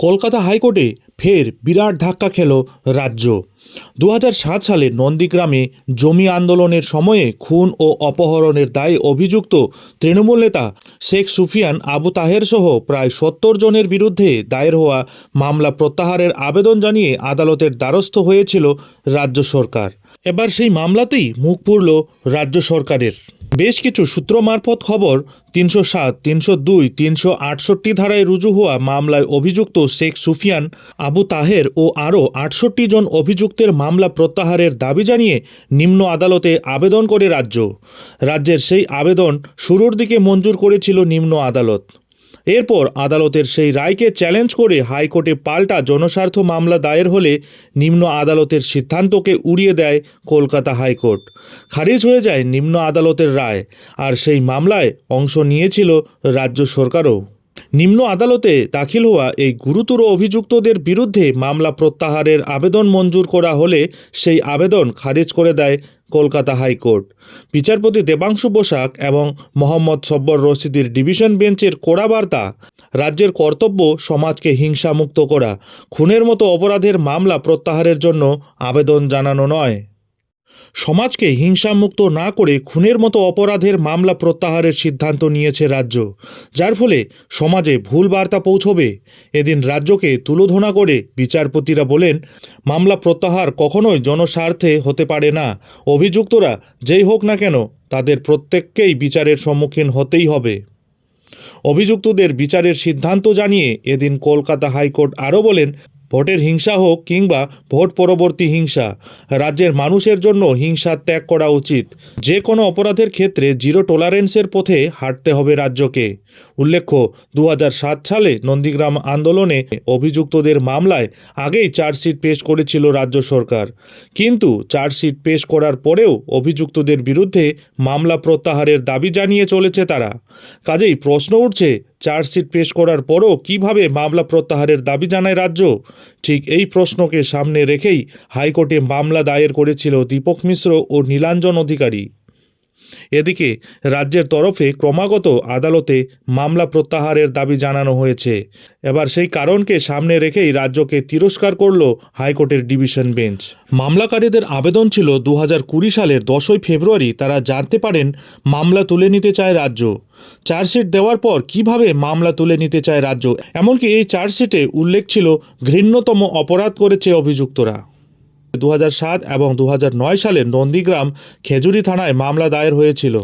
কলকাতা হাইকোর্টে ফের বিরাট ধাক্কা খেল রাজ্য। দু সাত সালে নন্দীগ্রামে জমি আন্দোলনের সময়ে খুন ও অপহরণের দায়ে অভিযুক্ত তৃণমূল নেতা শেখ সুফিয়ান আবু তাহের সহ প্রায় সত্তর জনের বিরুদ্ধে দায়ের হওয়া মামলা প্রত্যাহারের আবেদন জানিয়ে আদালতের দ্বারস্থ হয়েছিল রাজ্য সরকার। এবার সেই মামলাতেই মুখ পুরল রাজ্য সরকারের। বেশ কিছু সূত্র মারফত খবর, তিনশো সাত, তিনশো দুই, তিনশো আটষট্টি ধারায় রুজু হওয়া মামলায় অভিযুক্ত শেখ সুফিয়ান, আবু তাহের ও আরও আটষট্টি জন অভিযুক্তের মামলা প্রত্যাহারের দাবি জানিয়ে নিম্ন আদালতে আবেদন করে রাজ্য। রাজ্যের সেই আবেদন শুরুর দিকে মঞ্জুর করেছিল নিম্ন আদালত। এরপর আদালতের সেই রায়কে চ্যালেঞ্জ করে হাইকোর্টে পাল্টা জনস্বার্থ মামলা দায়ের হলে নিম্ন আদালতের সিদ্ধান্তকে উড়িয়ে দেয় কলকাতা হাইকোর্ট। খারিজ হয়ে যায় নিম্ন আদালতের রায়। আর সেই মামলায় অংশ নিয়েছিল রাজ্য সরকারও। নিম্ন আদালতে দাখিল হওয়া এই গুরুতর অভিযুক্তদের বিরুদ্ধে মামলা প্রত্যাহারের আবেদন মঞ্জুর করা হলে সেই আবেদন খারিজ করে দেয় কলকাতা হাইকোর্ট। বিচারপতি দেবাংশু বসাক এবং মোহাম্মদ সব্বর রশিদির ডিভিশন বেঞ্চের কড়া বার্তা রাজ্যের কর্তব্য সমাজকে হিংসামুক্ত করা, খুনের মতো অপরাধের মামলা প্রত্যাহারের জন্য আবেদন জানানো নয়। সমাজকে হিংসামুক্ত না করে খুনের মতো অপরাধের মামলা প্রত্যাহারের সিদ্ধান্ত নিয়েছে রাজ্য। যার ফলে সমাজে ভুল বার্তা পৌঁছবে। এদিন রাজ্যকে তুলোধনা করে বিচারপতিরা বলেন, মামলা প্রত্যাহার কখনোই জনস্বার্থে হতে পারে না। অভিযুক্তরা যেই হোক না কেন, তাদের প্রত্যেককেই বিচারের সম্মুখীন হতেই হবে। অভিযুক্তদের বিচারের সিদ্ধান্ত জানিয়ে এদিন কলকাতা হাইকোর্ট আরও বলেন ভোটের হিংসা হোক কিংবা ভোট পরবর্তী হিংসা, রাজ্যের মানুষের জন্য হিংসা ত্যাগ করা উচিত। যে কোনো অপরাধের ক্ষেত্রে জিরো টলারেন্সের পথে হাঁটতে হবে রাজ্যকে। উল্লেখ্য দু হাজার সাত সালে নন্দীগ্রাম আন্দোলনে অভিযুক্তদের মামলায় আগেই চার্জশিট পেশ করেছিল রাজ্য সরকার। কিন্তু চার্জশিট পেশ করার পরেও অভিযুক্তদের বিরুদ্ধে মামলা প্রত্যাহারের দাবি জানিয়ে চলেছে তারা। কাজেই প্রশ্ন উঠছে চার্জশিট পেশ করার পরও কীভাবে মামলা প্রত্যাহারের দাবি জানায় রাজ্য? ঠিক এই প্রশ্নকে সামনে রেখেই হাইকোর্টে মামলা দায়ের করেছিল দীপক মিশ্র ও নীলাঞ্জন অধিকারী। এদিকে রাজ্যের তরফে ক্রমাগত আদালতে মামলা প্রত্যাহারের দাবি জানানো হয়েছে। এবার সেই কারণকে সামনে রেখেই রাজ্যকে তিরস্কার করল হাইকোর্টের ডিভিশন বেঞ্চ। মামলাকারীদের আবেদন ছিল দু সালের দশই ফেব্রুয়ারি। তারা জানতে পারেন, মামলা তুলে নিতে চায় রাজ্য। চার্জশিট দেওয়ার পর কীভাবে মামলা তুলে নিতে চায় রাজ্য? এমনকি এই চার্জশিটে উল্লেখ ছিল ঘৃণ্যতম অপরাধ করেছে অভিযুক্তরা। দু এবং দু সালে নন্দীগ্রাম খেজুরি থানায় মামলা দায়ের হয়েছিল।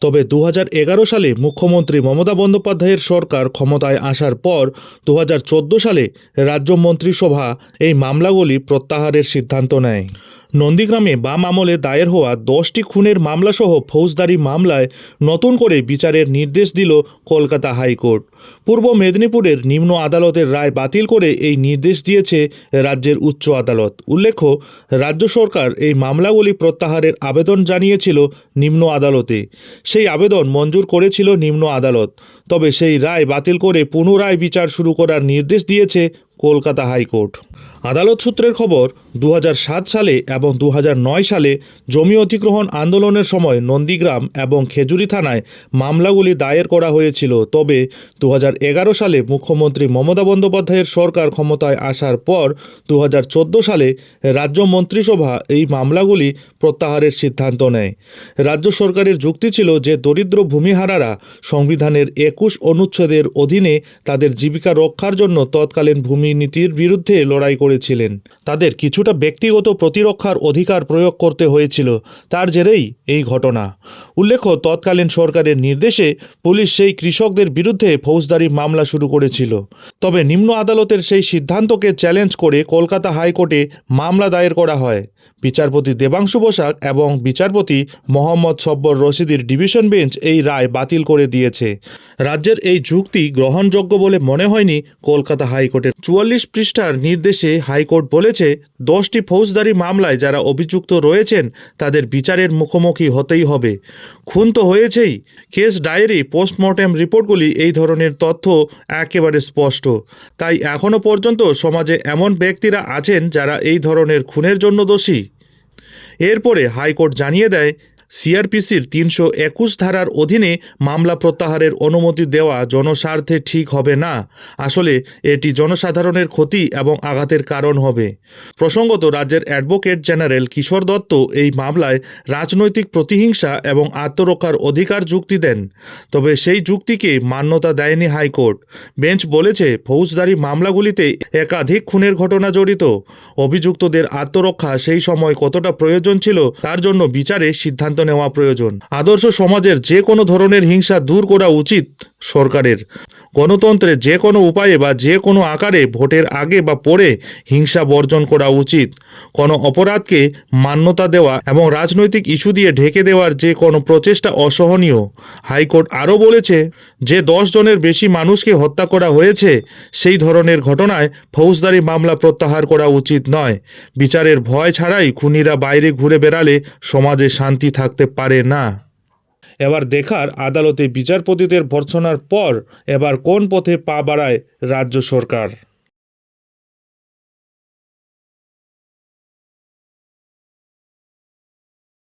তবে দু হাজার এগারো সালে মুখ্যমন্ত্রী মমতা বন্দ্যোপাধ্যায়ের সরকার ক্ষমতায় আসার পর দু হাজার চোদ্দ সালে রাজ্য মন্ত্রিসভা এই মামলাগুলি প্রত্যাহারের সিদ্ধান্ত নেয়। নন্দীগ্রামে বাম আমলে দায়ের হওয়া দশটি খুনের মামলাসহ ফৌজদারি মামলায় নতুন করে বিচারের নির্দেশ দিল কলকাতা হাইকোর্ট। পূর্ব মেদিনীপুরের নিম্ন আদালতের রায় বাতিল করে এই নির্দেশ দিয়েছে রাজ্যের উচ্চ আদালত। উল্লেখ্য, রাজ্য সরকার এই মামলাগুলি প্রত্যাহারের আবেদন জানিয়েছিল নিম্ন আদালতে। সেই আবেদন মঞ্জুর করেছিল নিম্ন আদালত। তবে সেই রায় বাতিল করে পুনরায় বিচার শুরু করার নির্দেশ দিয়েছে কলকাতা হাইকোর্ট। আদালত সূত্রের খবর দু হাজার সাত সালে এবং দু হাজার নয় সালে জমি অধিগ্রহণ আন্দোলনের সময় নন্দীগ্রাম এবং খেজুরি থানায় মামলাগুলি দায়ের করা হয়েছিল। তবে দু হাজার এগারো সালে মুখ্যমন্ত্রী মমতা বন্দ্যোপাধ্যায়ের সরকার ক্ষমতায় আসার পর দু হাজার চোদ্দ সালে রাজ্য মন্ত্রিসভা এই মামলাগুলি প্রত্যাহারের সিদ্ধান্ত নেয়। রাজ্য সরকারের যুক্তি ছিল যে দরিদ্র ভূমিহারারা সংবিধানের একুশ অনুচ্ছেদের অধীনে তাদের জীবিকা রক্ষার জন্য তৎকালীন ভূমি নীতির বিরুদ্ধে লড়াই করেছিলেন। তাদের কিছুটা ব্যক্তিগত প্রতিরক্ষার অধিকার প্রয়োগ করতে হয়েছিল। তার জেরেই এই ঘটনা। উল্লেখ্য, তৎকালীন সরকারের নির্দেশে পুলিশ সেই কৃষকদের বিরুদ্ধে ফৌজদারি মামলা শুরু করেছিল। তবে নিম্ন আদালতের সেই সিদ্ধান্তকে চ্যালেঞ্জ করে কলকাতা হাইকোর্টে মামলা দায়ের করা হয়। বিচারপতি দেবাংশু বসাক এবং বিচারপতি মোহাম্মদ সব্বর রশিদির ডিভিশন বেঞ্চ এই রায় বাতিল করে দিয়েছে। রাজ্যের এই যুক্তি গ্রহণযোগ্য বলে মনে হয়নি কলকাতা হাইকোর্টের। চুয়াল্লিশ পৃষ্ঠার নির্দেশে হাইকোর্ট বলেছে, দশটি ফৌজদারি মামলায় যারা অভিযুক্ত রয়েছেন, তাদের বিচারের মুখোমুখি হতেই হবে। খুন তো হয়েছেই। কেস ডায়েরি, পোস্টমর্টেম রিপোর্টগুলি এই ধরনের তথ্য একেবারে স্পষ্ট। তাই এখনও পর্যন্ত সমাজে এমন ব্যক্তিরা আছেন যারা এই ধরনের খুনের জন্য দোষী। এরপরে হাইকোর্ট জানিয়ে দেয় সিআরপিসির তিনশো একুশ ধারার অধীনে মামলা প্রত্যাহারের অনুমতি দেওয়া জনস্বার্থে ঠিক হবে না। আসলে এটি জনসাধারণের ক্ষতি এবং আঘাতের কারণ হবে। প্রসঙ্গত রাজ্যের অ্যাডভোকেট জেনারেল কিশোর দত্ত এই মামলায় রাজনৈতিক প্রতিহিংসা এবং আত্মরক্ষার অধিকার যুক্তি দেন। তবে সেই যুক্তিকে মান্যতা দেয়নি হাইকোর্ট। বেঞ্চ বলেছে, ফৌজদারি মামলাগুলিতে একাধিক খুনের ঘটনা জড়িত। অভিযুক্তদের আত্মরক্ষা সেই সময় কতটা প্রয়োজন ছিল তার জন্য বিচারে সিদ্ধান্ত নেওয়া প্রয়োজন। আদর্শ সমাজের যে কোনো ধরনের হিংসা দূর করা উচিত সরকারের। গণতন্ত্রের যে কোনো উপায়ে বা যে কোনো আকারে ভোটের আগে বা পরে হিংসা বর্জন করা উচিত। কোনো অপরাধকে মান্যতা দেওয়া এবং রাজনৈতিক ইস্যু দিয়ে ঢেকে দেওয়ার যে কোনো প্রচেষ্টা অসহনীয়। হাইকোর্ট আরও বলেছে, যে দশ জনের বেশি মানুষকে হত্যা করা হয়েছে, সেই ধরনের ঘটনায় ফৌজদারি মামলা প্রত্যাহার করা উচিত নয়। বিচারের ভয় ছাড়াই খুনিরা বাইরে ঘুরে বেড়ালে সমাজে শান্তি থাকতে পারে না। এবার দেখার আদালতে বিচারপতিদের ভর্সনার পর এবার কোন পথে পা বাড়ায় রাজ্য সরকার?